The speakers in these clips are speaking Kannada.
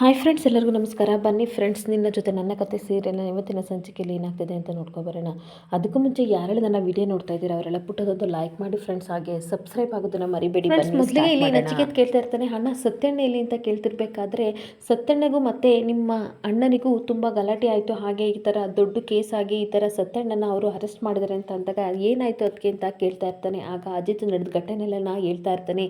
ಹಾಯ್ ಫ್ರೆಂಡ್ಸ್ ಎಲ್ಲರಿಗೂ ನಮಸ್ಕಾರ. ಬನ್ನಿ ಫ್ರೆಂಡ್ಸ್ ನಿನ್ನ ಜೊತೆ ನನ್ನ ಕತೆ ಸೀರಿಯಲ್ನ ಇವತ್ತಿನ ಸಂಚಿಕೆಯಲ್ಲಿ ಏನಾಗ್ತಿದೆ ಅಂತ ನೋಡ್ಕೊಬರೋಣ ಅದಕ್ಕೂ ಮುಂಚೆ ಯಾರೆಲ್ಲ ನನ್ನ ವಿಡಿಯೋ ನೋಡ್ತಾ ಇದ್ದೀರಾ ಅವರೆಲ್ಲ ಪುಟ್ಟದೊಂದು ಲೈಕ್ ಮಾಡಿ ಫ್ರೆಂಡ್ಸ್ ಹಾಗೆ ಸಬ್ಸ್ಕ್ರೈಬ್ ಆಗೋದನ್ನ ಮರಿಬೇಡಿ. ಮೊದಲಿಗೆ ಇಲ್ಲಿ. ನಚಿಕೇತ್ ಕೇಳ್ತಾ ಇರ್ತಾನೆ. ಅಣ್ಣ ಸತ್ಯಣ್ಣ ಇಲ್ಲಿ ಅಂತ ಕೇಳ್ತಿರ್ಬೇಕಾದ್ರೆ ಸತ್ಯಣ್ಣಗೂ ಮತ್ತೆ ನಿಮ್ಮ ಅಣ್ಣನಿಗೂ ತುಂಬ ಗಲಾಟೆ ಆಯಿತು. ಹಾಗೆ ಈ ಥರ ದೊಡ್ಡ ಕೇಸ್ ಆಗಿ ಈ ಥರ ಸತ್ಯಣ್ಣನ ಅವರು ಅರೆಸ್ಟ್ ಮಾಡಿದ್ದಾರೆ ಅಂತ ಅಂದಾಗ ಏನಾಯಿತು ಅದಕ್ಕೆ ಅಂತ ಕೇಳ್ತಾ ಇರ್ತಾನೆ. ಆಗ ಅಜಿತ್ ನಡೆದ ಘಟನೆಲ್ಲ ಹೇಳ್ತಾ ಇರ್ತಾನೆ.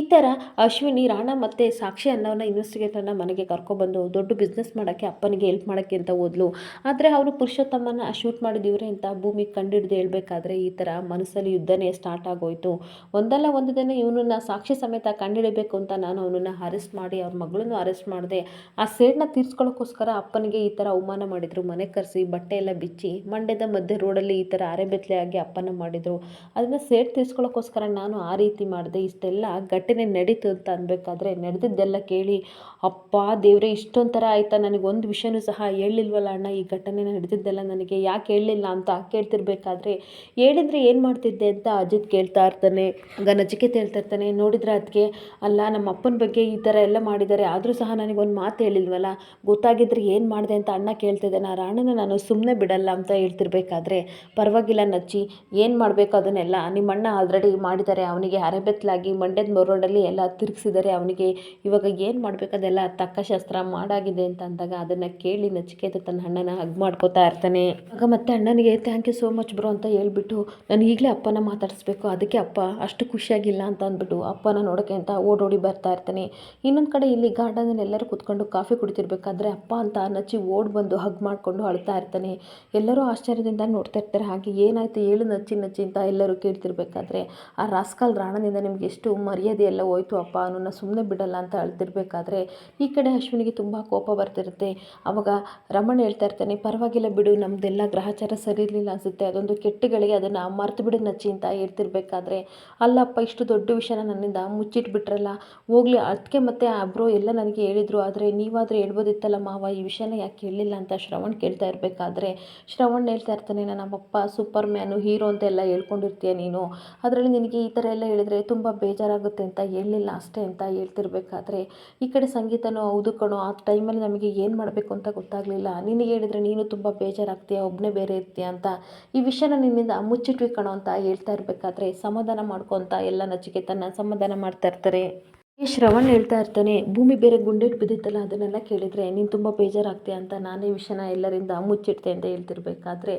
ಈ ಥರ ಅಶ್ವಿನಿ ರಾಣ ಮತ್ತು ಸಾಕ್ಷಿ ಅನ್ನೋನ ಇನ್ವೆಸ್ಟಿಗೇಟರ್ನ ಮನೆಗೆ ಕರ್ಕೊಬಂದು ದೊಡ್ಡ ಬಿಸ್ನೆಸ್ ಮಾಡೋಕ್ಕೆ ಅಪ್ಪನಿಗೆ ಹೆಲ್ಪ್ ಮಾಡೋಕ್ಕೆ ಅಂತ ಓದ್ಲು ಆದರೆ ಅವರು ಪುರುಷೋತ್ತಮನ ಶೂಟ್ ಮಾಡಿದಿವ್ರೆ ಅಂತ ಭೂಮಿ ಕಂಡಿಡ್ದು ಹೇಳಬೇಕಾದ್ರೆ ಈ ಥರ ಮನಸ್ಸಲ್ಲಿ ಯುದ್ಧನೇ ಸ್ಟಾರ್ಟ್ ಆಗೋಯ್ತು. ಒಂದಲ್ಲ ಒಂದು ದಿನ ಇವನನ್ನು ಸಾಕ್ಷಿ ಸಮೇತ ಕಂಡಿಡಬೇಕು ಅಂತ ನಾನು ಅವನನ್ನು ಅರೆಸ್ಟ್ ಮಾಡಿ, ಅವ್ರ ಮಗಳನ್ನು ಅರೆಸ್ಟ್ ಮಾಡಿದೆ. ಆ ಸೇಡನ್ನ ತೀರ್ಸ್ಕೊಳ್ಳೋಕ್ಕೋಸ್ಕರ ಅಪ್ಪನಿಗೆ ಈ ಥರ ಅವಮಾನ ಮಾಡಿದರು. ಮನೆ ಕರೆಸಿ, ಬಟ್ಟೆ ಎಲ್ಲ ಬಿಚ್ಚಿ, ಮಂಡ್ಯದ ಮಧ್ಯೆ ರೋಡಲ್ಲಿ ಈ ಥರ ಅರೆಬೆತ್ತಲೆ ಆಗಿ ಅಪ್ಪನ ಮಾಡಿದರು. ಅದನ್ನು ಸೇಡ್ ತೀರ್ಸ್ಕೊಳ್ಳೋಕ್ಕೋಸ್ಕರ ನಾನು ಆ ರೀತಿ ಮಾಡಿದೆ. ಇಷ್ಟೆಲ್ಲ ಘಟನೆ ನಡೀತು ಅಂತ ಅನ್ಬೇಕಾದ್ರೆ ನಡೆದಿದ್ದೆಲ್ಲ ಕೇಳಿ, ಅಪ್ಪ ದೇವ್ರೆ, ಇಷ್ಟೊಂಥರ ಆಯ್ತಾ? ನನಗೆ ಒಂದು ವಿಷಯನೂ ಸಹ ಹೇಳಿಲ್ವಲ್ಲ ಅಣ್ಣ, ಈ ಘಟನೆ ನಡೆದಿದ್ದೆಲ್ಲ ನನಗೆ ಯಾಕೆ ಹೇಳಲಿಲ್ಲ ಅಂತ ಕೇಳ್ತಿರ್ಬೇಕಾದ್ರೆ, ಹೇಳಿದ್ರೆ ಏನು ಮಾಡ್ತಿದ್ದೆ ಅಂತ ಅಜಿತ್ ಕೇಳ್ತಾ ಇರ್ತಾನೆ ಆಗ ನಚಿಕೇತ್ ಹೇಳ್ತಾ ಇರ್ತಾನೆ, ನೋಡಿದ್ರೆ ಅದಕ್ಕೆ ಅಲ್ಲ, ನಮ್ಮ ಅಪ್ಪನ ಬಗ್ಗೆ ಈ ಥರ ಎಲ್ಲ ಮಾಡಿದ್ದಾರೆ, ಆದರೂ ಸಹ ನನಗೊಂದು ಮಾತು ಹೇಳಿಲ್ವಲ್ಲ, ಗೊತ್ತಾಗಿದ್ರೆ ಏನು ಮಾಡಿದೆ ಅಂತ ಅಣ್ಣ ಕೇಳ್ತಿದ್ದೆ ನಾ ರಾಣನ ನಾನು ಸುಮ್ಮನೆ ಬಿಡಲ್ಲ ಅಂತ ಹೇಳ್ತಿರ್ಬೇಕಾದ್ರೆ, ಪರವಾಗಿಲ್ಲ ನಚ್ಚಿ, ಏನು ಮಾಡಬೇಕು ಅದನ್ನೆಲ್ಲ ನಿಮ್ಮ ಅಣ್ಣ ಆಲ್ರೆಡಿ ಮಾಡಿದ್ದಾರೆ, ಅವನಿಗೆ ಅರೆಬೆತ್ತಲಾಗಿ ಮಂಡ್ಯದ ಮೊರೋಡಲ್ಲಿ ಎಲ್ಲ ತಿರುಗಿಸಿದ್ದಾರೆ, ಅವನಿಗೆ ಇವಾಗ ಏನು ಮಾಡಬೇಕು ಅದೆಲ್ಲ ತಕ್ಕಶಾಸ್ತ್ರ ಮಾಡಾಗಿದೆ ಅಂತ ಅಂದಾಗ ಅದನ್ನು ಕೇಳಿ ನಚಿಕೇತ ತನ್ನ ಅಣ್ಣನ ಹಗ್ ಮಾಡ್ಕೋತಾ ಇರ್ತಾನೆ. ಆಗ ಮತ್ತೆ ಅಣ್ಣನಿಗೆ thank you so much bro ಅಂತ ಹೇಳ್ಬಿಟ್ಟು ನಾನು ಈಗಲೇ ಅಪ್ಪನ ಮಾತಾಡಿಸ್ಬೇಕು, ಅದಕ್ಕೆ ಅಪ್ಪ ಅಷ್ಟು ಖುಷಿಯಾಗಿಲ್ಲ ಅಂತ ಅಂದ್ಬಿಟ್ಟು ಅಪ್ಪನ ನೋಡೋಕೆ ಅಂತ ಓಡೋಡಿ ಬರ್ತಾ ಇರ್ತಾನೆ. ಇನ್ನೊಂದು ಕಡೆ ಇಲ್ಲಿ ಗಾರ್ಡನಲ್ಲಿ ಎಲ್ಲರೂ ಕೂತ್ಕೊಂಡು ಕಾಫಿ ಕುಡಿತಿರ್ಬೇಕಾದ್ರೆ ಅಪ್ಪ ಅಂತ ನಚ್ಚಿ ಓಡ್ ಬಂದು ಹಗ್ ಮಾಡಿಕೊಂಡು ಅಳ್ತಾ ಇರ್ತಾನೆ. ಎಲ್ಲರೂ ಆಶ್ಚರ್ಯದಿಂದ ನೋಡ್ತಾ ಇರ್ತಾರೆ, ಹಾಗೆ ಏನಾಯ್ತು? ಏಳು ನಚ್ಚಿ ನಚ್ಚಿ ಅಂತ ಎಲ್ಲರೂ ಕೇಳ್ತಿರ್ಬೇಕಾದ್ರೆ, ಆ ರಾಸ್ಕಾಲ್ ರಾಣನಿಂದ ನಿಮ್ಗೆ ಎಷ್ಟು ಮರ್ಯಾದೆ ಎಲ್ಲ ಹೋಯ್ತು ಅಪ್ಪ ಅನ್ನೋನ್ನ ಸುಮ್ಮನೆ ಬಿಡಲ್ಲ ಅಂತ ಅಳ್ತಿರ್ಬೇಕಾದ್ರೆ ಈ ಕಡೆ ಅಶ್ವಿನಿಗೆ ತುಂಬ ಕೋಪ ಬರ್ತಿರುತ್ತೆ. ಆವಾಗ ರಮಣ ಹೇಳ್ತಾ ಇರ್ತಾನೆ, ಪರವಾಗಿಲ್ಲ ಬಿಡು ನಮ್ಮದೆಲ್ಲ ಗ್ರಹಚಾರ ಸರಿ ಇರಲಿಲ್ಲ ಅನಿಸುತ್ತೆ. ಅದೊಂದು ಕೆಟ್ಟಗಳಿಗೆ ಅದನ್ನು ಮರ್ತು ಬಿಡು ನಚ್ಚಿ ಅಂತ ಹೇಳ್ತಿರ್ಬೇಕಾದ್ರೆ. ಅಲ್ಲಪ್ಪ, ಇಷ್ಟು ದೊಡ್ಡ ವಿಷಯನ ನನ್ನಿಂದ ಮುಚ್ಚಿಟ್ಬಿಟ್ರಲ್ಲ. ಹೋಗ್ಲಿ ಅದಕ್ಕೆ ಮತ್ತೆ ಅಬ್ರೋ ಬ್ರೋ ಎಲ್ಲ ನನಗೆ ಹೇಳಿದರು. ಆದರೆ ನೀವಾದರೂ ಹೇಳ್ಬೋದಿತ್ತಲ್ಲ ಮಾವ, ಈ ವಿಷಯನ ಯಾಕೆ ಹೇಳಲಿಲ್ಲ ಅಂತ ಶ್ರವಣ್ ಕೇಳ್ತಾ ಇರಬೇಕಾದ್ರೆ. ಶ್ರವಣ್ ಹೇಳ್ತಾ ಇರ್ತಾನೆ ನಮ್ಮಪ್ಪ ಸೂಪರ್ ಮ್ಯಾನು ಹೀರೋ ಅಂತ ಎಲ್ಲ ಹೇಳ್ಕೊಂಡಿರ್ತೀಯ ನೀನು. ಅದರಲ್ಲಿ ನಿನಗೆ ಈ ಥರ ಎಲ್ಲ ಹೇಳಿದ್ರೆ ತುಂಬ ಬೇಜಾರಾಗುತ್ತೆ ಅಂತ ಹೇಳಲಿಲ್ಲ ಅಷ್ಟೇ ಅಂತ ಹೇಳ್ತಿರ್ಬೇಕಾದ್ರೆ. ಈ ಕಡೆ ಸಂಗೀತನೂ ಕಣೋ, ಆ ಟೈಮಲ್ಲಿ ನಮಗೆ ಏನು ಮಾಡಬೇಕು ಅಂತ ಗೊತ್ತಾಗಲಿಲ್ಲ. ನಿನಗೆ ಹೇಳಿದರೆ ನೀನು ತುಂಬ ಬೇಜಾರಾಗ್ತೀಯ ಒಬ್ಬನೇ ಬೇರೆ ಇರ್ತೀಯ ಅಂತ. ಈ ವಿಷಯನ ನಿನ್ನಿಂದ ಮುಚ್ಚಿಟ್ವಿ ಕಣೋ ಅಂತ ಹೇಳ್ತಾ ಇರಬೇಕಾದ್ರೆ, ಸಮಾಧಾನ ಮಾಡ್ಕೊತ ಎಲ್ಲ ನಚಿಕೆತನ ಸಮಾಧಾನ ಮಾಡ್ತಾ ಇರ್ತಾರೆ. ಶ್ರವಣ್ ಹೇಳ್ತಾ ಇರ್ತಾನೆ, ಭೂಮಿ ಬೇರೆ ಗುಂಡೆಟ್ಟು ಬಿದ್ದಿತ್ತಲ್ಲ, ಅದನ್ನೆಲ್ಲ ಕೇಳಿದರೆ ನೀನು ತುಂಬ ಬೇಜಾರಾಗ್ತೀಯ ಅಂತ ನಾನೇ ವಿಷಯನ ಎಲ್ಲರಿಂದ ಮುಚ್ಚಿಡ್ತೆ ಅಂತ ಹೇಳ್ತಿರ್ಬೇಕಾದ್ರೆ.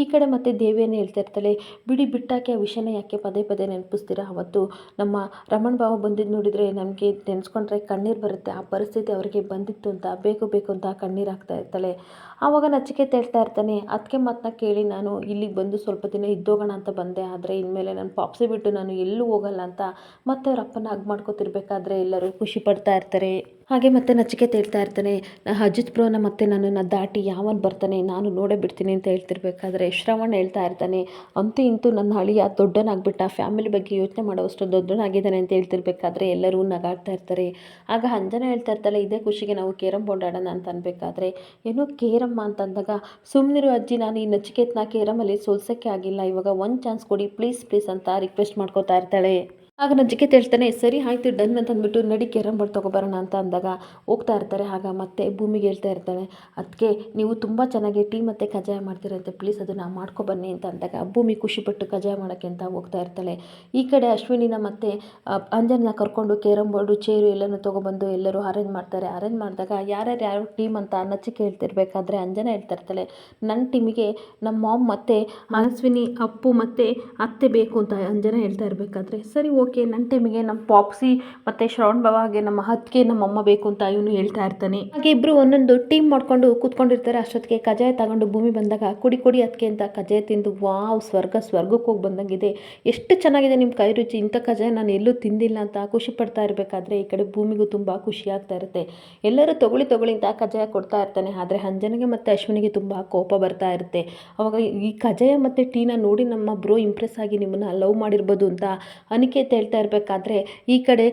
ಈ ಕಡೆ ಮತ್ತೆ ದೇವಿಯನ್ನು ಹೇಳ್ತಾ ಇರ್ತಾಳೆ, ಬಿಡಿ, ಬಿಟ್ಟಾಕೆ ಆ ವಿಷಯನ ಯಾಕೆ ಪದೇ ಪದೇ ನೆನಪಿಸ್ತೀರಾ ಅವತ್ತು? ನಮ್ಮ ರಮಣ್ ಬಾವ ಬಂದಿದ್ದು ನೋಡಿದರೆ ನಮಗೆ ನೆನೆಸ್ಕೊಂಡ್ರೆ ಕಣ್ಣೀರು ಬರುತ್ತೆ, ಆ ಪರಿಸ್ಥಿತಿ ಅವರಿಗೆ ಬಂದಿತ್ತು ಅಂತ, ಬೇಕು ಬೇಕು ಅಂತ ಕಣ್ಣೀರು ಹಾಕ್ತಾ ಇರ್ತಾಳೆ. ಆವಾಗ ನಚಿಕೆ ಹೇಳ್ತಾ ಇರ್ತಾನೆ ಅದಕ್ಕೆ ಮಾತನ್ನ ಕೇಳಿ ನಾನು ಇಲ್ಲಿಗೆ ಬಂದು ಸ್ವಲ್ಪ ದಿನ ಇದ್ದೋಗೋಣ ಅಂತ ಬಂದೆ, ಆದರೆ ಇನ್ಮೇಲೆ ನಾನು ಪಾಪ್ಸಿ ಬಿಟ್ಟು ನಾನು ಎಲ್ಲೂ ಹೋಗಲ್ಲ ಅಂತ ಮತ್ತೆ ಅವ್ರ ಅಪ್ಪನ ಹಗ್ ಎಲ್ಲರೂ ಖುಷಿ ಪಡ್ತಾ ಇರ್ತಾರೆ. ಹಾಗೆ ಮತ್ತೆ ನಚಿಕೆ ಹೇಳ್ತಾ ಇರ್ತಾನೆ. ಅಜಿತ್ ಬ್ರೋನ ಮತ್ತೆ ನನ್ನನ್ನು ದಾಟಿ ಯಾವನ್ ಬರ್ತಾನೆ? ನಾನು ನೋಡೇ ಬಿಡ್ತೀನಿ ಅಂತ ಹೇಳ್ತಿರ್ಬೇಕಾದ್ರೆ ಶ್ರವಣ್ ಹೇಳ್ತಾ ಇರ್ತಾನೆ. ಅಂತೂ ಇಂತೂ ನನ್ನ ಅಳಿಯ ದೊಡ್ಡನಾಗ್ಬಿಟ್ಟ ಫ್ಯಾಮಿಲಿ ಬಗ್ಗೆ ಯೋಚನೆ ಮಾಡೋವಷ್ಟು ದೊಡ್ಡನಾಗಿದ್ದಾನೆ ಅಂತ ಹೇಳ್ತಿರ್ಬೇಕಾದ್ರೆ ಎಲ್ಲರೂ ನಗಾಡ್ತಾ ಇರ್ತಾರೆ. ಆಗ ಅಂಜನ ಹೇಳ್ತಾ ಇರ್ತಾಳೆ, ಇದೇ ಖುಷಿಗೆ ನಾವು ಕೇರಂ ಬೋರ್ಡ್ ಆಡೋಣ ಅಂತ ಅನ್ಬೇಕಾದ್ರೆ. ಏನು ಕೇರಮ್ಮ ಅಂತಂದಾಗ ಸುಮ್ಮನಿರೋ ಅಜ್ಜಿ, ನಾನು ಈ ನಚಿಕೇತ್ನ ಕೇರಮಲ್ಲಿ ಸೋಲ್ಸೋಕ್ಕೆ ಆಗಿಲ್ಲ. ಇವಾಗ ಒಂದು ಚಾನ್ಸ್ ಕೊಡಿ ಪ್ಲೀಸ್ ಪ್ಲೀಸ್ ಅಂತ ರಿಕ್ವೆಸ್ಟ್ ಮಾಡ್ಕೋತಾ ಇರ್ತಾಳೆ. ಆಗ ನಚಿಕೇತ್ ಹೇಳ್ತಾನೆ ಸರಿ, ಆಯಿತು, ಡನ್ ಅಂತ ಅಂದ್ಬಿಟ್ಟು ನಡಿ ಕೇರಂ ಬೋರ್ಡ್ ತೊಗೊಬರೋಣ ಅಂತ ಅಂದಾಗ ಹೋಗ್ತಾ ಇರ್ತಾರೆ. ಆಗ ಮತ್ತೆ ಭೂಮಿಗೆ ಹೇಳ್ತಾ ಇರ್ತಾಳೆ ಅದಕ್ಕೆ ನೀವು ತುಂಬ ಚೆನ್ನಾಗಿ ಟೀ ಮತ್ತು ಕಜಾಯ ಮಾಡ್ತೀರಂತೆ, ಪ್ಲೀಸ್ ಅದನ್ನು ಮಾಡ್ಕೊಬನ್ನಿ ಅಂತ ಅಂದಾಗ ಭೂಮಿ ಖುಷಿಪಟ್ಟು ಕಜಾಯ ಮಾಡೋಕ್ಕೆ ಅಂತ ಹೋಗ್ತಾ ಇರ್ತಾಳೆ. ಈ ಕಡೆ ಅಶ್ವಿನಿನ ಮತ್ತೆ ಅಂಜನನ್ನ ಕರ್ಕೊಂಡು ಕೇರಂ ಬೋರ್ಡು, ಚೇರು ಎಲ್ಲನೂ ತೊಗೊಬಂದು ಎಲ್ಲರೂ ಅರೇಂಜ್ ಮಾಡ್ತಾರೆ. ಅರೇಂಜ್ ಮಾಡಿದಾಗ ಯಾರ್ಯಾರು ಯಾರು ಟೀಮ್ ಅಂತ ನಚಿಕೆ ಹೇಳ್ತಿರ್ಬೇಕಾದ್ರೆ ಅಂಜನ ಹೇಳ್ತಾ ಇರ್ತಾಳೆ. ನನ್ನ ಟೀಮಿಗೆ ನಮ್ಮ ಮಾಮ್ ಮತ್ತು ಅಶ್ವಿನಿ, ಅಪ್ಪು ಮತ್ತು ಅತ್ತೆ ಬೇಕು ಅಂತ ಅಂಜನ ಹೇಳ್ತಾ ಇರಬೇಕಾದ್ರೆ, ಸರಿ ಓಕೆ ನನ್ನ ಟೈಮಿಗೆ ನಮ್ಮ ಪಾಪ್ಸಿ ಮತ್ತು ಶ್ರವಣ್ ಬಾಬಾಗೆ ನಮ್ಮ ಹತ್ತಿಗೆ ನಮ್ಮ ಅಮ್ಮ ಬೇಕು ಅಂತ ಇವನು ಹೇಳ್ತಾ ಇರ್ತಾನೆ. ಹಾಗೆ ಇಬ್ಬರು ಒಂದೊಂದು ಟೀಮ್ ಮಾಡ್ಕೊಂಡು ಕೂತ್ಕೊಂಡಿರ್ತಾರೆ. ಅಷ್ಟೊತ್ತಿಗೆ ಕಜಾಯ ತಗೊಂಡು ಭೂಮಿ ಬಂದಾಗ ಕುಡಿ ಕುಡಿ ಅದಕ್ಕೆ ಅಂತ ಕಜಾಯ ತಿಂದು, ವಾವ್, ಸ್ವರ್ಗ, ಸ್ವರ್ಗಕ್ಕೆ ಹೋಗಿ ಬಂದಂಗಿದೆ. ಎಷ್ಟು ಚೆನ್ನಾಗಿದೆ ನಿಮ್ಮ ಕೈ ರುಚಿ. ಇಂಥ ಕಜಾಯ ನಾನು ಎಲ್ಲೂ ತಿಂದಿಲ್ಲ ಅಂತ ಖುಷಿ ಪಡ್ತಾ ಇರಬೇಕಾದ್ರೆ ಈ ಕಡೆ ಭೂಮಿಗೂ ತುಂಬ ಖುಷಿ ಆಗ್ತಾ ಇರುತ್ತೆ. ಎಲ್ಲರೂ ತಗೊಳ್ಳಿ ತಗೊಳ್ಳಿ ಅಂತ ಕಜಾಯ ಕೊಡ್ತಾ ಇರ್ತಾನೆ. ಆದರೆ ಅಂಜನಿಗೆ ಮತ್ತು ಅಶ್ವಿನಿಗೆ ತುಂಬ ಕೋಪ ಬರ್ತಾ ಇರುತ್ತೆ. ಅವಾಗ ಈ ಕಜಾಯ ಮತ್ತು ಟೀನ ನೋಡಿ, ನಮ್ಮ ಬ್ರೋ ಇಂಪ್ರೆಸ್ ಆಗಿ ನಿಮ್ಮನ್ನು ಲವ್ ಮಾಡಿರ್ಬೋದು ಅಂತ ಅನಿಕೇತ್ ಹೇಳ್ತಾ ಇರಬೇಕಾದ್ರೆ ಈ ಕಡೆ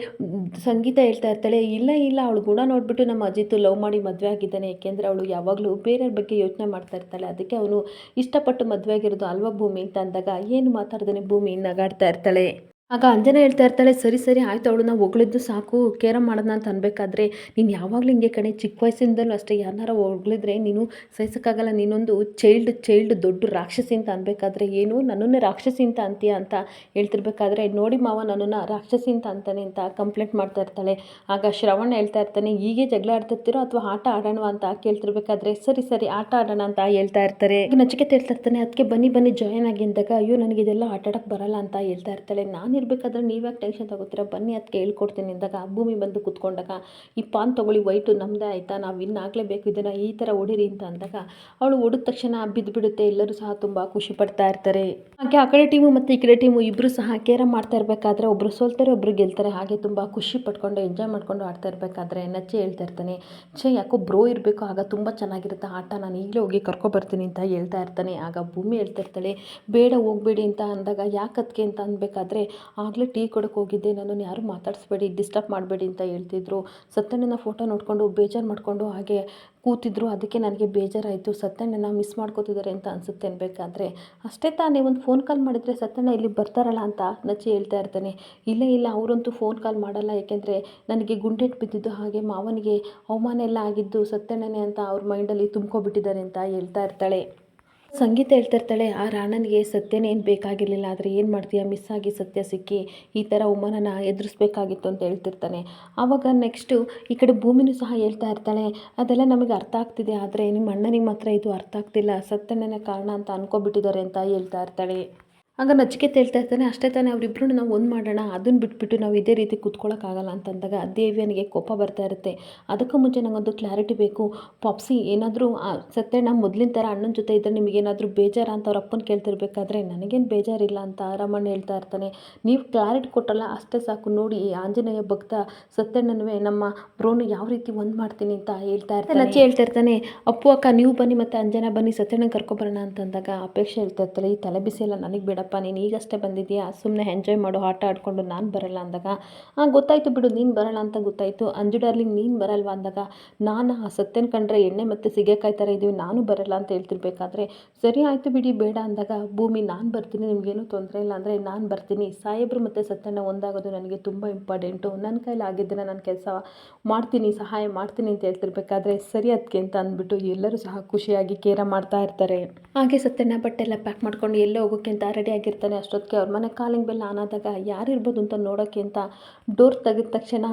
ಸಂಗೀತ ಹೇಳ್ತಾ ಇರ್ತಾಳೆ, ಇಲ್ಲ ಇಲ್ಲ, ಅವಳು ಗುಣ ನೋಡಿಬಿಟ್ಟು ನಮ್ಮ ಅಜಿತ್ ಲವ್ ಮಾಡಿ ಮದುವೆ ಆಗಿದ್ದಾನೆ, ಏಕೆಂದರೆ ಅವಳು ಯಾವಾಗಲೂ ಬೇರೆಯವ್ರ ಬಗ್ಗೆ ಯೋಚನೆ ಮಾಡ್ತಾ ಇರ್ತಾಳೆ. ಅದಕ್ಕೆ ಅವನು ಇಷ್ಟಪಟ್ಟು ಮದುವೆ ಆಗಿರೋದು ಅಲ್ವಾ ಭೂಮಿ ಅಂತ ಅಂದಾಗ, ಏನು ಮಾತಾಡ್ದೇನೆ ಭೂಮಿ, ನಗಾಡ್ತಾ ಇರ್ತಾಳೆ. ಆಗ ಅಂಜನ ಹೇಳ್ತಾ ಇರ್ತಾಳೆ, ಸರಿ ಸರಿ, ಆಯಿತು ಅವಳನ್ನ ಹೊಗಳಿದ್ದು ಸಾಕು ಕೇರಮ್ ಮಾಡೋಣ ಅಂತ ಅನ್ಬೇಕಾದ್ರೆ ನೀನು ಯಾವಾಗಲೂ ಹಿಂಗೆ ಕಣೆ, ಚಿಕ್ಕ ವಯಸ್ಸಿಂದಲೂ ಅಷ್ಟೇ ಯಾರನ್ನಾರ ಹೊಗಳಿದ್ರೆ ನೀನು ಸಹಿಸೋಕ್ಕಾಗಲ್ಲ, ನೀನೊಂದು ಚೈಲ್ಡ್ ಚೈಲ್ಡ್ ದೊಡ್ಡ ರಾಕ್ಷಸಿ ಅಂತ ಅನ್ಬೇಕಾದ್ರೆ ಏನು? ನನ್ನನ್ನೇ ರಾಕ್ಷಸಿ ಅಂತ ಅಂತೀಯ ಅಂತ ಹೇಳ್ತಿರ್ಬೇಕಾದ್ರೆ, ನೋಡಿ ಮಾವ, ನನ್ನನ್ನು ರಾಕ್ಷಸಿ ಅಂತ ಅಂತಾನೆ ಅಂತ ಕಂಪ್ಲೇಂಟ್ ಮಾಡ್ತಾ ಇರ್ತಾಳೆ. ಆಗ ಶ್ರವಣ ಹೇಳ್ತಾ ಇರ್ತಾನೆ, ಹೀಗೆ ಜಗಳ ಆಡ್ತಿರ್ತೀರೋ ಅಥವಾ ಆಟ ಆಡೋಣ ಅಂತ ಕೇಳ್ತಿರ್ಬೇಕಾದ್ರೆ, ಸರಿ ಸರಿ, ಆಟ ಆಡೋಣ ಅಂತ ಹೇಳ್ತಾ ಇರ್ತಾರೆ. ನಚಿಕೆ ಹೇಳ್ತಾ ಇರ್ತಾನೆ, ಅದಕ್ಕೆ ಬನ್ನಿ ಬನ್ನಿ ಜಾಯ್ನ್ ಆಗಿ ಅಂದಾಗ, ಅಯ್ಯೋ, ನನಗೆ ಇದೆಲ್ಲ ಆಟ ಆಡೋಕ್ಕೆ ಬರಲ್ಲ ಅಂತ ಹೇಳ್ತಾ ಇರ್ತಾಳೆ. ನಾನು ಇರಬೇಕಾದ್ರೆ ನೀವ್ಯಾಕೆ ಟೆನ್ಷನ್ ತಗೋತೀರ? ಬನ್ನಿ ಅದಕ್ಕೆ ಹೇಳ್ಕೊಡ್ತೀನಿ ಅಂದಾಗ ಭೂಮಿ ಬಂದು ಕುತ್ಕೊಂಡಾಗ, ಈ ಪಾನ್ ತೊಗೊಳ್ಳಿ ವೈಟು ನಮ್ಮದೇ ಆಯಿತಾ? ನಾವು ಇನ್ನಾಗಲೇಬೇಕು ಇದನ್ನು, ಈ ಥರ ಹೊಡಿರಿ ಅಂತ ಅಂದಾಗ, ಅವಳು ಹೊಡೆದ ತಕ್ಷಣ ಬಿದ್ದು ಬಿಡುತ್ತೆ ಎಲ್ಲರೂ ಸಹ ತುಂಬ ಖುಷಿ ಪಡ್ತಾ ಇರ್ತಾರೆ. ಹಾಗೆ ಆ ಕಡೆ ಟೀಮು ಮತ್ತು ಈ ಕಡೆ ಟೀಮು ಇಬ್ಬರು ಸಹ ಕೇರ ಮಾಡ್ತಾ ಇರಬೇಕಾದ್ರೆ ಒಬ್ಬರು ಸೋಲ್ತಾರೆ ಒಬ್ಬರು ಗೆಲ್ತಾರೆ. ಹಾಗೆ ತುಂಬ ಖುಷಿ ಪಡ್ಕೊಂಡು ಎಂಜಾಯ್ ಮಾಡ್ಕೊಂಡು ಆಡ್ತಾ ಇರಬೇಕಾದ್ರೆ ನಚ್ಚೆ ಹೇಳ್ತಾ ಇರ್ತಾನೆ. ಛೇ, ಯಾಕೋ ಬ್ರೋ ಇರಬೇಕು, ಆಗ ತುಂಬ ಚೆನ್ನಾಗಿರುತ್ತೆ ಆಟ. ನಾನು ಈಗಲೇ ಹೋಗಿ ಕರ್ಕೊಬರ್ತೀನಿ ಅಂತ ಹೇಳ್ತಾ ಇರ್ತಾನೆ. ಆಗ ಭೂಮಿ ಹೇಳ್ತಾ ಇರ್ತಾಳೆ, ಬೇಡ, ಹೋಗಬೇಡಿ ಅಂತ ಅಂದಾಗ ಯಾಕತ್ಕೆ ಅಂತ ಅನ್ಬೇಕಾದ್ರೆ ಆಗಲೇ ಟೀ ಕೊಡೋಕೆ ಹೋಗಿದ್ದೆ, ನನ್ನನ್ನು ಯಾರು ಮಾತಾಡಿಸ್ಬೇಡಿ ಡಿಸ್ಟರ್ಬ್ ಮಾಡಬೇಡಿ ಅಂತ ಹೇಳ್ತಿದ್ರು. ಸತ್ಯಣ್ಣನ ಫೋಟೋ ನೋಡಿಕೊಂಡು ಬೇಜಾರು ಮಾಡಿಕೊಂಡು ಹಾಗೆ ಕೂತಿದ್ರು. ಅದಕ್ಕೆ ನನಗೆ ಬೇಜಾರಾಯಿತು. ಸತ್ಯಣ್ಣನ ಮಿಸ್ ಮಾಡ್ಕೋತಿದ್ದಾರೆ ಅಂತ ಅನಿಸುತ್ತೆ ಅನ್ಬೇಕಾದ್ರೆ. ಅಷ್ಟೇ ತಾನೇ, ಒಂದು ಫೋನ್ ಕಾಲ್ ಮಾಡಿದರೆ ಸತ್ಯಣ್ಣ ಇಲ್ಲಿ ಬರ್ತಾರಲ್ಲ ಅಂತ ನಚ್ಚಿ ಹೇಳ್ತಾ ಇರ್ತಾನೆ. ಇಲ್ಲ ಇಲ್ಲ, ಅವರಂತೂ ಫೋನ್ ಕಾಲ್ ಮಾಡಲ್ಲ. ಏಕೆಂದರೆ ನನಗೆ ಗುಂಡೆಟ್ ಬಿದ್ದಿದ್ದು ಹಾಗೆ ಮಾವನಿಗೆ ಅವಮಾನ ಎಲ್ಲ ಆಗಿದ್ದು ಸತ್ಯಣ್ಣನೇ ಅಂತ ಅವ್ರ ಮೈಂಡಲ್ಲಿ ತುಂಬ್ಕೊಬಿಟ್ಟಿದ್ದಾರೆ ಅಂತ ಹೇಳ್ತಾ ಇರ್ತಾಳೆ. ಸಂಗೀತ ಹೇಳ್ತಾ ಇರ್ತಾಳೆ ಆ ರಾಣನಿಗೆ ಸತ್ಯನೇ ಏನು ಬೇಕಾಗಿರಲಿಲ್ಲ, ಆದರೆ ಏನು ಮಾಡ್ತೀಯ? ಮಿಸ್ ಆಗಿ ಸತ್ಯ ಸಿಕ್ಕಿ ಈ ಥರ ಉಮನನ್ನು ಎದುರಿಸ್ಬೇಕಾಗಿತ್ತು ಅಂತ ಹೇಳ್ತಿರ್ತಾನೆ. ಆವಾಗ ನೆಕ್ಸ್ಟು ಈ ಕಡೆ ಭೂಮಿನೂ ಸಹ ಹೇಳ್ತಾ ಇರ್ತಾಳೆ, ಅದೆಲ್ಲ ನಮಗೆ ಅರ್ಥ ಆಗ್ತಿದೆ, ಆದರೆ ನಿಮ್ಮ ಅಣ್ಣನಿಗೆ ಮಾತ್ರ ಇದು ಅರ್ಥ ಆಗ್ತಿಲ್ಲ ಸತ್ಯನೇ ಕಾರಣ ಅಂತ ಅನ್ಕೊಬಿಟ್ಟಿದ್ದಾರೆ ಅಂತ ಹೇಳ್ತಾ ಇರ್ತಾಳೆ. ಆಗ ನಚಿಕೇತ ಹೇಳ್ತಾ ಇರ್ತಾನೆ, ಅಷ್ಟೇ ತಾನೇ ಅವರಿಬ್ಬರು ನಾವು ಒಂದು ಮಾಡೋಣ ಅದನ್ನು ಬಿಟ್ಬಿಟ್ಟು ನಾವು ಇದೇ ರೀತಿ ಕೂತ್ಕೊಳ್ಳೋಕ್ಕಾಗಲ್ಲ ಅಂತಂದಾಗ ದೇವ್ಯನಿಗೆ ಕೋಪ ಬರ್ತಾ ಇರುತ್ತೆ. ಅದಕ್ಕೂ ಮುಂಚೆ ನನಗೊಂದು ಕ್ಲಾರಿಟಿ ಬೇಕು. ಪಾಪ್ಸಿ, ಏನಾದರೂ ಸತ್ಯಣ್ಣ ಮೊದಲಿನ ಥರ ಅಣ್ಣನ ಜೊತೆ ಇದ್ದರೆ ನಿಮಗೇನಾದರೂ ಬೇಜಾರ ಅಂತ ಅವ್ರ ಅಪ್ಪನ ಕೇಳ್ತಿರ್ಬೇಕಾದ್ರೆ ನನಗೇನು ಬೇಜಾರಿಲ್ಲ ಅಂತ ರಮಣ್ಣ ಹೇಳ್ತಾ ಇರ್ತಾನೆ. ನೀವು ಕ್ಲಾರಿಟಿ ಕೊಟ್ಟಲ್ಲ, ಅಷ್ಟೇ ಸಾಕು. ನೋಡಿ ಆಂಜನೇಯ ಭಕ್ತ ಸತ್ಯಣ್ಣನವೇ, ನಮ್ಮ ಬ್ರೋನು ಯಾವ ರೀತಿ ಒಂದು ಮಾಡ್ತೀನಿ ಅಂತ ಹೇಳ್ತಾ ಇರ್ತಾನೆ. ನಚ್ಚಿ ಹೇಳ್ತಾ ಇರ್ತಾನೆ, ಅಪ್ಪು, ಅಕ್ಕ, ನೀವು ಬನ್ನಿ ಮತ್ತು ಅಂಜನ ಬನ್ನಿ ಸತ್ಯಣ್ಣ ಕರ್ಕೊಬರೋಣ ಅಂತಂದಾಗ ಅಪೇಕ್ಷೆ ಹೇಳ್ತಾ ಇರ್ತಾರೆ ಈ ತಲೆ ಎಲ್ಲ ನನಗೆ ಬೇಡಪ್ಪ ನೀನು ಈಗಷ್ಟೇ ಬಂದಿದ್ದೀಯಾ ಸುಮ್ಮನೆ ಎಂಜಾಯ್ ಮಾಡು ಆಟ ಆಡಿಕೊಂಡು ನಾನು ಬರಲ್ಲ ಅಂದಾಗ? ಹಾಂ ಗೊತ್ತಾಯಿತು ಬಿಡು, ನೀನು ಬರಲ್ಲ ಅಂತ ಗೊತ್ತಾಯಿತು. ಅಂಜು ಡಾರ್ಲಿಂಗ್, ನೀನು ಬರಲ್ವಾ ಅಂದಾಗ? ನಾನು ಆ ಸತ್ಯನ ಕಂಡ್ರೆ ಎಣ್ಣೆ ಮತ್ತು ಸಿಗೆಕಾಯಿ ಥರ ಇದ್ದೀವಿ ನಾನು ಬರಲ್ಲ ಅಂತ ಹೇಳ್ತಿರ್ಬೇಕಾದ್ರೆ? ಸರಿ ಆಯಿತು ಬಿಡಿ, ಬೇಡ ಅಂದಾಗ, ಭೂಮಿ, ನಾನು ಬರ್ತೀನಿ, ನಿಮಗೇನು ತೊಂದರೆ ಇಲ್ಲ ಅಂದರೆ ನಾನು ಬರ್ತೀನಿ. ಸಾಹೇಬ್ರು ಮತ್ತು ಸತ್ಯನ ಒಂದಾಗೋದು ನನಗೆ ತುಂಬ ಇಂಪಾರ್ಟೆಂಟು ನನ್ನ ಕೈಲಿ ಆಗಿದ್ದನ್ನು ನಾನು ಕೆಲಸ ಮಾಡ್ತೀನಿ, ಸಹಾಯ ಮಾಡ್ತೀನಿ ಅಂತ ಹೇಳ್ತಿರ್ಬೇಕಾದ್ರೆ ಸರಿ ಅದಕ್ಕೆ ಅಂತ ಅಂದ್ಬಿಟ್ಟು ಎಲ್ಲರೂ ಸಹ ಖುಷಿಯಾಗಿ ಕೇರ ಮಾಡ್ತಾ ಇರ್ತಾರೆ. ಹಾಗೆ ಸತ್ಯನ ಬಟ್ಟೆಲ್ಲ ಪ್ಯಾಕ್ ಮಾಡ್ಕೊಂಡು ಎಲ್ಲೇ ಹೋಗೋಕ್ಕೆ ಅಂತ ರೆಡಿ ಆಗಿರ್ತಾನೆ ಅಷ್ಟೊತ್ತಿಗೆ ಅವ್ರ ಮನೆ ಕಾಲಿಂಗ್ ಬೆಲ್ ಆನ್ ಆದಾಗ ಯಾರಿರ್ಬೋದು ಅಂತ ನೋಡೋಕ್ಕೆ ಅಂತ ಡೋರ್ ತೆಗೆದ ತಕ್ಷಣ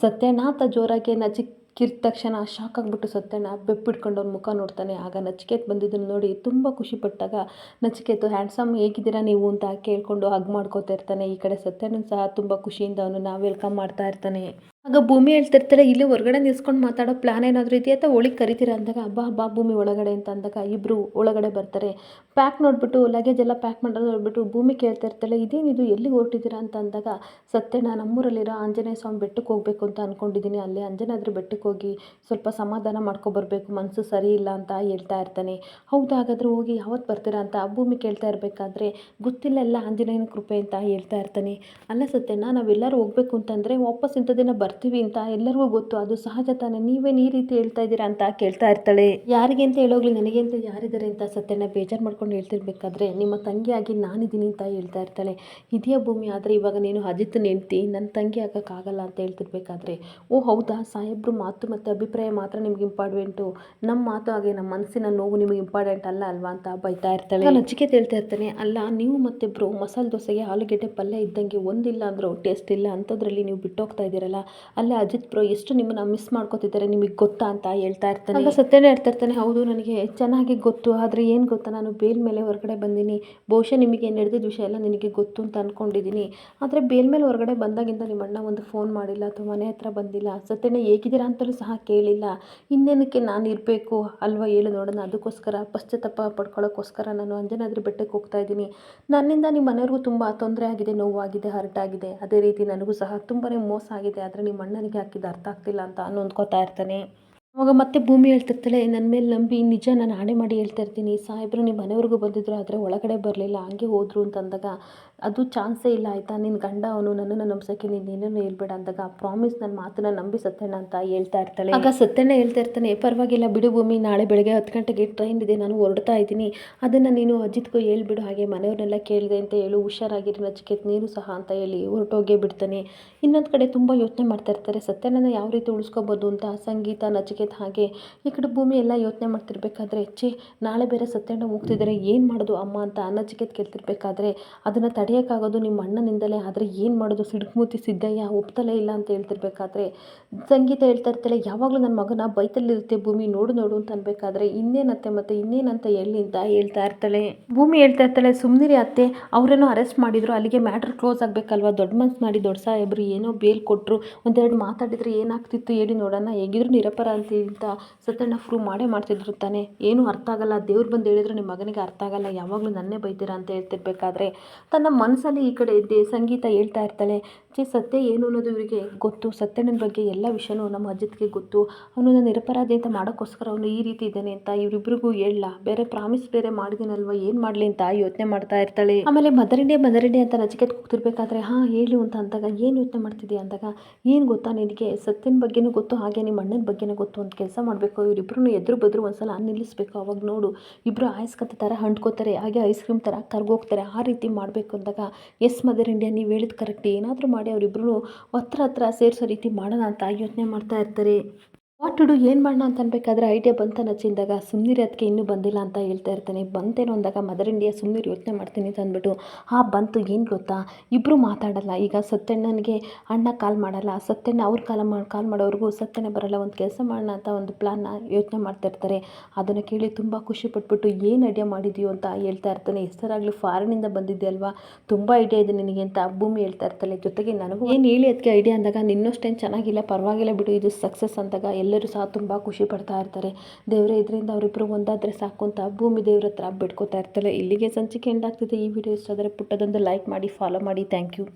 ಸತ್ಯನಾಥ ಜೋರಾಗಿ ನಜಿಕ್ಕಿದ ತಕ್ಷಣ ಶಾಕ್ ಆಗಿಬಿಟ್ಟು ಸತ್ಯಣ್ಣ ಬೆಪ್ಪಿಡ್ಕೊಂಡು ಅವ್ನ ಮುಖ ನೋಡ್ತಾನೆ. ಆಗ ನಚಿಕೇತ್ ಬಂದಿದ್ದನ್ನು ನೋಡಿ ತುಂಬ ಖುಷಿಪಟ್ಟಾಗ ನಚಿಕೇತು ಹ್ಯಾಂಡ್ಸಮ್ ಹೇಗಿದ್ದೀರಾ ನೀವು? ಅಂತ ಕೇಳಿಕೊಂಡು ಹಗ್ ಮಾಡ್ಕೋತಾ ಇರ್ತಾನೆ. ಈ ಕಡೆ ಸತ್ಯನೂ ಸಹ ತುಂಬ ಖುಷಿಯಿಂದ ಅವನನ್ನು ವೆಲ್ಕಮ್ ಮಾಡ್ತಾ ಇರ್ತಾನೆ. ಆಗ ಭೂಮಿ ಹೇಳ್ತಿರ್ತಾರೆ, ಇಲ್ಲಿ ಹೊರಗಡೆ ನಿಲ್ಸ್ಕೊಂಡು ಮಾತಾಡೋ ಪ್ಲ್ಯಾನ್ ಏನಾದರೂ ಇದೆಯಾ? ಅಥವಾ ಒಳಗೆ ಕರಿತೀರಾ ಅಂದಾಗ ಹಬ್ಬ ಹಬ್ಬ ಭೂಮಿ ಒಳಗಡೆ ಅಂತ ಅಂದಾಗ ಇಬ್ಬರು ಒಳಗಡೆ ಬರ್ತಾರೆ. ಪ್ಯಾಕ್ ನೋಡಿಬಿಟ್ಟು ಲಗೇಜ್ ಎಲ್ಲ ಪ್ಯಾಕ್ ಮಾಡೋದು ನೋಡಿಬಿಟ್ಟು ಭೂಮಿ ಕೇಳ್ತಿರ್ತಾಳೆ ಇದೇನಿದು ಎಲ್ಲಿಗೆ ಹೊರಟಿದ್ದೀರಾ? ಅಂತ ಅಂದಾಗ ಸತ್ಯನ ನಮ್ಮೂರಲ್ಲಿರೋ ಆಂಜನೇಯ ಸ್ವಾಮಿ ಬೆಟ್ಟಕ್ಕೆ ಹೋಗಬೇಕು ಅಂತ ಅಂದ್ಕೊಂಡಿದ್ದೀನಿ ಅಲ್ಲಿ ಅಂಜನಾದ್ರಿ ಬೆಟ್ಟಕ್ಕೆ ಹೋಗಿ ಸ್ವಲ್ಪ ಸಮಾಧಾನ ಮಾಡ್ಕೊಬರ್ಬೇಕು ಮನಸ್ಸು ಸರಿ ಇಲ್ಲ ಅಂತ ಹೇಳ್ತಾ ಇರ್ತಾನೆ. ಹೌದು? ಹಾಗಾದ್ರೆ ಹೋಗಿ ಯಾವತ್ತು ಬರ್ತೀರಾ ಅಂತ ಭೂಮಿ ಕೇಳ್ತಾ ಇರಬೇಕಾದ್ರೆ ಗೊತ್ತಿಲ್ಲ ಎಲ್ಲ ಆಂಜನೇಯನ ಕೃಪೆ ಅಂತ ಹೇಳ್ತಾ ಇರ್ತಾನೆ. ಅಲ್ಲ ಸತ್ಯಣ್ಣ, ನಾವೆಲ್ಲರೂ ಹೋಗ್ಬೇಕು ಅಂತಂದರೆ ವಾಪಸ್ ಇಂಥ ದಿನ ಬರ್ತೀವಿ ಅಂತ ಎಲ್ಲರಿಗೂ ಗೊತ್ತು. ಅದು ಸಹಜ ತಾನೇ. ನೀವೇನು ಈ ರೀತಿ ಹೇಳ್ತಾ ಇದ್ದೀರಾ ಅಂತ ಕೇಳ್ತಾ ಇರ್ತಾಳೆ. ಯಾರಿಗೆ ಅಂತ ಹೇಳೋಗ್ಲಿ ನನಗೆ ಅಂತ ಯಾರಿದ್ದಾರೆ ಅಂತ ಸತ್ಯನ ಬೇಜಾರು ಮಾಡ್ಕೊಂಡು ಹೇಳ್ತಿರ್ಬೇಕಾದ್ರೆ ನಿಮ್ಮ ತಂಗಿಯಾಗಿ ನಾನಿದ್ದೀನಿ ಅಂತ ಹೇಳ್ತಾ ಇರ್ತಾಳೆ. ಇದೆಯಾ ಭೂಮಿ, ಆದರೆ ಇವಾಗ ನೀನು ಅಜಿತ್ ನೆಂಟಿ ನನ್ನ ತಂಗಿ ಆಗೋಕ್ಕಾಗಲ್ಲ ಅಂತ ಹೇಳ್ತಿರ್ಬೇಕಾದ್ರೆ. ಓ ಹೌದಾ? ಸಾಹೇಬ್ರು ಮಾತು ಮತ್ತು ಅಭಿಪ್ರಾಯ ಮಾತ್ರ ನಿಮ್ಗೆ ಇಂಪಾರ್ಟೆಂಟು ನಮ್ಮ ಮಾತು ಹಾಗೆ ನಮ್ಮ ಮನಸ್ಸಿನ ನೋವು ನಿಮಗೆ ಇಂಪಾರ್ಟೆಂಟ್ ಅಲ್ಲ ಅಲ್ವಾ ಅಂತ ಬೈತಾ ಇರ್ತಾಳೆ. ನಚಿಕೆ ಹೇಳ್ತಾ ಇರ್ತಾನೆ, ಅಲ್ಲ ನೀವು ಮತ್ತೆ ಬ್ರೋ ಮಸಾಲೆ ದೋಸೆಗೆ ಆಲೂಗೆಡ್ಡೆ ಪಲ್ಯ ಇದ್ದಂಗೆ ಒಂದಿಲ್ಲ ಅಂದರೂ ಟೇಸ್ಟ್ ಇಲ್ಲ. ಅಂಥದ್ರಲ್ಲಿ ನೀವು ಬಿಟ್ಟೋಗ್ತಾ ಇದ್ದೀರಲ್ಲ. ಅಲ್ಲೇ ಅಜಿತ್ ಪ್ರೋ ಎಷ್ಟು ನಿಮ್ಮನ್ನ ಮಿಸ್ ಮಾಡ್ಕೋತಿದ್ದಾರೆ, ನಿಮಗೆ ಗೊತ್ತಾ ಅಂತ ಹೇಳ್ತಾ ಇರ್ತಾನೆ. ಆಗ ಸತ್ಯನೇ ಹೇಳ್ತಾ ಇರ್ತಾನೆ, ಹೌದು, ನನಗೆ ಚೆನ್ನಾಗಿ ಗೊತ್ತು, ಆದರೆ ಏನು ಗೊತ್ತಾ, ನಾನು ಬೇಲ್ ಮೇಲೆ ಹೊರಗಡೆ ಬಂದೀನಿ. ಬಹುಶಃ ನಿಮಗೆ ನಡೆದಿದ್ದ ವಿಷಯ ಎಲ್ಲ ನಿನಗೆ ಗೊತ್ತು ಅಂತ ಅಂದ್ಕೊಂಡಿದ್ದೀನಿ ಆದರೆ ಬೇಲ್ ಮೇಲೆ ಹೊರಗಡೆ ಬಂದಾಗಿಂದ ನಿಮ್ಮ ಅಣ್ಣ ಒಂದು ಫೋನ್ ಮಾಡಿಲ್ಲ ಅಥವಾ ಮನೆ ಹತ್ರ ಬಂದಿಲ್ಲ. ಸತ್ಯನೇ ಹೇಗಿದ್ದೀರಾ ಅಂತಲೂ ಸಹ ಕೇಳಿಲ್ಲ. ಇನ್ನೇನಕ್ಕೆ ನಾನು ಇರಬೇಕು? ಅಲ್ವಾ ಹೇಳು ನೋಡೋಣ. ಅದಕ್ಕೋಸ್ಕರ, ಪಶ್ಚಾತ್ತಾಪ ಪಡ್ಕೊಳ್ಳೋಕ್ಕೋಸ್ಕರ ನಾನು ಅಂಜನಾದ್ರಿ ಬೆಟ್ಟಕ್ಕೆ ಹೋಗ್ತಾ ಇದ್ದೀನಿ. ನನ್ನಿಂದ ನಿಮ್ಮ ಮನೆಯವ್ರಿಗೂ ತುಂಬ ತೊಂದರೆ ಆಗಿದೆ, ನೋವಾಗಿದೆ ಹರ್ಟ್ ಆಗಿದೆ ಅದೇ ರೀತಿ ನನಗೂ ಸಹ ತುಂಬಾ ಮೋಸ ಆಗಿದೆ, ಆದರೆ ಅಣ್ಣನಿಗೆ ಹಾಕಿದ್ದು ಅರ್ಥ ಆಗ್ತಿಲ್ಲ ಅಂತ ನೊಂದ್ಕೋತಾ ಇರ್ತಾನೆ. ಅವಾಗ ಮತ್ತೆ ಭೂಮಿ ಹೇಳ್ತಿರ್ತಾಳೆ ನನ್ನ ಮೇಲೆ ನಂಬಿ ನಿಜ ನಾನು ಆಣೆ ಮಾಡಿ ಹೇಳ್ತಾ ಇರ್ತೀನಿ. ಸಾಹೇಬ್ರು ನಿಮ್ಮ ಮನೆವರೆಗೂ ಬಂದಿದ್ರು, ಆದರೆ ಒಳಗಡೆ ಬರಲಿಲ್ಲ, ಹಂಗೆ ಹೋದರು ಅಂತಂದಾಗ ಅದು ಚಾನ್ಸೇ ಇಲ್ಲ ಆಯಿತಾ? ನಿನ್ನ ಗಂಡ ಅವನು ನನ್ನನ್ನು ನಂಬಿಸೋಕ್ಕೆ ನೀನು ಏನೇನು ಹೇಳ್ಬೇಡ ಅಂದಾಗ ಪ್ರಾಮಿಸ್ ನನ್ನ ಮಾತನ್ನ ನಂಬಿ ಸತ್ಯಣ್ಣ ಅಂತ ಹೇಳ್ತಾ ಇರ್ತಾಳೆ. ಆಗ ಸತ್ಯಣ್ಣ ಹೇಳ್ತಾ ಇರ್ತಾನೆ, ಪರವಾಗಿಲ್ಲ ಬಿಡು ಭೂಮಿ, ನಾಳೆ ಬೆಳಗ್ಗೆ ಹತ್ತು ಗಂಟೆಗೆ ಟ್ರೈನ್ ಇದೆ, ನಾನು ಹೊರಡ್ತಾ ಇದ್ದೀನಿ. ಅದನ್ನು ನೀನು ಅಜಿತ್ಗೂ ಹೇಳ್ಬಿಡು, ಹಾಗೆ ಮನೆಯವ್ರನ್ನೆಲ್ಲ ಕೇಳಿದೆ ಅಂತ ಹೇಳು. ಹುಷಾರಾಗಿರಿ ನಚಿಕೆತ್, ನೀನು ಸಹ ಅಂತ ಹೇಳಿ ಹೊರಟೋಗೇ ಬಿಡ್ತಾನೆ. ಇನ್ನೊಂದು ಕಡೆ ತುಂಬ ಯೋಚನೆ ಮಾಡ್ತಾ ಇರ್ತಾರೆ, ಸತ್ಯಣ್ಣನ ಯಾವ ರೀತಿ ಉಳಿಸ್ಕೋಬೋದು ಅಂತ ಸಂಗೀತ, ನಚಿಕೆತ್ ಹಾಗೆ. ಈ ಕಡೆ ಭೂಮಿ ಎಲ್ಲ ಯೋಚನೆ ಮಾಡ್ತಿರ್ಬೇಕಾದ್ರೆ, ಛೇ, ನಾಳೆ ಬೇರೆ ಸತ್ಯಣ್ಣ ಹೋಗ್ತಿದ್ದಾರೆ ಏನು ಮಾಡೋದು ಅಮ್ಮ ಅಂತ ನಚಿಕೆತ್ ಕೇಳ್ತಿರ್ಬೇಕಾದ್ರೆ, ಅದನ್ನು ತಡೆಯೋಕ್ಕಾಗೋದು ನಿಮ್ಮ ಅಣ್ಣನಿಂದಲೇ, ಆದರೆ ಏನು ಮಾಡೋದು? ಸಿಡುಕುಮೂತಿ ಸಿದ್ದಯ್ಯ, ಒಪ್ತಲೇ ಇಲ್ಲ ಅಂತ ಹೇಳ್ತಿರ್ಬೇಕಾದ್ರೆ, ಸಂಗೀತ ಹೇಳ್ತಾ ಇರ್ತಾಳೆ, ಯಾವಾಗಲೂ ನನ್ನ ಮಗನ ಬೈತಲ್ಲಿರುತ್ತೆ ಭೂಮಿ ನೋಡು ನೋಡು ಅಂತ ಅನ್ಬೇಕಾದ್ರೆ ಇನ್ನೇನತ್ತೆ ಮತ್ತೆ ಇನ್ನೇನಂತ ಹೇಳಿ ಅಂತ ಹೇಳ್ತಾ ಇರ್ತಾಳೆ. ಭೂಮಿ ಹೇಳ್ತಾ ಇರ್ತಾಳೆ ಸುಮ್ಮನಿರಿ ಅತ್ತೆ, ಅವರೇನೋ ಅರೆಸ್ಟ್ ಮಾಡಿದ್ರು, ಅಲ್ಲಿಗೆ ಮ್ಯಾಟ್ರ್ ಕ್ಲೋಸ್ ಆಗಬೇಕಲ್ವಾ? ದೊಡ್ಡ ಮನ್ಸು ಮಾಡಿ ದೊಡ್ಡ ಸಾಹೇಬ್ರು ಏನೋ ಬೇಲ್ ಕೊಟ್ಟರು ಒಂದೆರಡು ಮಾತಾಡಿದ್ರೆ ಏನಾಗ್ತಿತ್ತು ಹೇಳಿ ನೋಡೋಣ, ಹೇಗಿದ್ರು ನಿರಪರ ಅಂತ ಸತ್ಯಣ್ಣ ಪ್ರೂವ್ ಮಾಡೇ ಮಾಡ್ತಿದ್ರು ತಾನೆ. ಏನೂ ಅರ್ಥ ಆಗಲ್ಲ, ದೇವ್ರು ಬಂದು ಹೇಳಿದ್ರು ನಿಮ್ಮ ಮಗನಿಗೆ ಅರ್ಥ ಆಗಲ್ಲ, ಯಾವಾಗಲೂ ನನ್ನೇ ಬೈತೀರಾ ಅಂತ ಹೇಳ್ತಿರ್ಬೇಕಾದ್ರೆ, ತನ್ನ ಮನಸ್ಸಲ್ಲಿ ಈ ಕಡೆ ಸಂಗೀತ ಹೇಳ್ತಾ ಇರ್ತಾಳೆ. ಛೇ ಸತ್ಯ ಏನು ಅನ್ನೋದು ಇವರಿಗೆ ಗೊತ್ತು. ಸತ್ಯನ ಬಗ್ಗೆ ಎಲ್ಲ ವಿಷಯನೂ ನಮ್ಮ ಅಜಿತ್ಗೆ ಗೊತ್ತು. ಅವನು ನಾನು ನಿರಪರಾಧಿ ಅಂತ ಮಾಡೋಕ್ಕೋಸ್ಕರ ಅವನು ಈ ರೀತಿ ಇದ್ದಾನೆ ಅಂತ ಇವರಿಬ್ರಿಗೂ ಹೇಳಲ್ಲ ಬೇರೆ ಪ್ರಾಮಿಸ್ ಬೇರೆ ಮಾಡಿದೀನಲ್ವ? ಏನು ಮಾಡಲಿ ಅಂತ ಯೋಚನೆ ಮಾಡ್ತಾ ಇರ್ತಾಳೆ. ಆಮೇಲೆ ಮದರ್ ಇಂಡಿಯಾ ಮದರ್ ಇಂಡಿಯಾ ಅಂತ ನಚಿಕೆತ್ ಕೂತಿರ್ಬೇಕಾದ್ರೆ ಹಾಂ, ಹೇಳು ಅಂತ ಅಂದಾಗ, ಏನು ಯೋಚನೆ ಮಾಡ್ತಿದ್ದೀಯ ಅಂದಾಗ, ಏನು ಗೊತ್ತಾ ನಿನಗೆ? ಸತ್ಯನ ಬಗ್ಗೆನೂ ಗೊತ್ತು, ಹಾಗೆ ನಿಮ್ಮ ಅಣ್ಣನ ಬಗ್ಗೆನೂ ಗೊತ್ತು ಅಂತ ಕೆಲಸ ಮಾಡಬೇಕು. ಇವರಿಬ್ರು ಎದುರು ಬದ್ರು ಒಂದ್ಸಲ ನಿಲ್ಲಿಸ್ಬೇಕು ಅವಾಗ ನೋಡು. ಇಬ್ಬರು ಆಯಸ್ಕತೆ ಥರ ಹಂಡ್ಕೋತಾರೆ, ಹಾಗೆ ಐಸ್ ಕ್ರೀಮ್ ಥರ ಕರ್ಗೋಗ್ತಾರೆ. ಆ ರೀತಿ ಮಾಡಬೇಕು ಅಂದಾಗ, ಎಸ್ ಮದರ್ ಇಂಡಿಯಾ, ನೀವು ಹೇಳಿದ ಕರೆಕ್ಟ್. ಏನಾದರೂ ಮಾಡಿ ಅವರಿಬ್ಬರು ಹತ್ರ ಹತ್ರ ಸೇರಿಸೋ ರೀತಿ ಮಾಡೋಣ ಅಂತ ಯೋಚನೆ ಮಾಡ್ತಾ ಇರ್ತಾರೆ. ವಾಟ್ ಟು ಡು, ಏನು ಮಾಡೋಣ ಅಂತ ಅನ್ಬೇಕಾದ್ರೆ ಐಡಿಯಾ ಬಂತ ನಚ್ಚಿಂದಾಗ ಸುಮ್ಮನಿರಿ ಅದಕ್ಕೆ ಇನ್ನೂ ಬಂದಿಲ್ಲ ಅಂತ ಹೇಳ್ತಾ ಇರ್ತಾನೆ. ಬಂತೇನೋ ಅಂದಾಗ ಮದರ್ ಇಂಡಿಯಾ ಸುಮ್ಮನಿರಿ ಯೋಚನೆ ಮಾಡ್ತೀನಿ ಅಂತ ಅಂದ್ಬಿಟ್ಟು ಆ ಬಂತು, ಏನು ಗೊತ್ತಾ? ಇಬ್ಬರು ಮಾತಾಡಲ್ಲ, ಈಗ ಸತ್ಯಣ್ಣನಿಗೆ ಅಣ್ಣ ಕಾಲ್ ಮಾಡಲ್ಲ, ಸತ್ಯಣ್ಣ ಅವ್ರ ಕಾಲ ಮಾಡಿ ಕಾಲ್ ಮಾಡೋವ್ರಿಗೂ ಸತ್ಯಣ್ಣ ಬರಲ್ಲ, ಒಂದು ಕೆಲಸ ಮಾಡೋಣ ಅಂತ ಒಂದು ಪ್ಲಾನ್ನ ಯೋಚನೆ ಮಾಡ್ತಾ ಇರ್ತಾರೆ. ಅದನ್ನು ಕೇಳಿ ತುಂಬ ಖುಷಿ ಪಟ್ಬಿಟ್ಟು, ಏನು ಐಡಿಯಾ ಮಾಡಿದ್ಯೋ ಅಂತ ಹೇಳ್ತಾ ಇರ್ತಾನೆ. ಹೆಸರಾಗಲಿ ಫಾರಿನಿಂದ ಬಂದಿದ್ದೆ ಅಲ್ವಾ? ತುಂಬ ಐಡಿಯಾ ಇದೆ ನಿನಗೆ ಅಂತ ಭೂಮಿ ಹೇಳ್ತಾ ಇರ್ತಾಳೆ. ಜೊತೆಗೆ ನನಗೂ ಏನು ಹೇಳಿ ಅದಕ್ಕೆ ಐಡಿಯಾ ಅಂದಾಗ, ನಿನ್ನಷ್ಟೇನು ಚೆನ್ನಾಗಿಲ್ಲ, ಪರವಾಗಿಲ್ಲ ಬಿಡು, ಇದು ಸಕ್ಸಸ್ ಅಂದಾಗ ಎಲ್ಲರೂ ಸಹ ತುಂಬ ಖುಷಿ ಪಡ್ತಾ ಇರ್ತಾರೆ. ದೇವರೇ, ಇದರಿಂದ ಅವರಿಬ್ಬರು ಒಂದಾದರೆ ಸಾಕು ಅಂತ ಭೂಮಿ ದೇವ್ರ ಹತ್ರ ಬಿಟ್ಕೋತಾ ಇರ್ತಾರೆ. ಇಲ್ಲಿಗೆ ಸಂಚಿಕೆ ಎಂಡಾಗ್ತಿದೆ ಈ ವಿಡಿಯೋ ಇಷ್ಟ ಆದರೆ ಪುಟ್ಟದೊಂದು ಲೈಕ್ ಮಾಡಿ ಫಾಲೋ ಮಾಡಿ. Thank you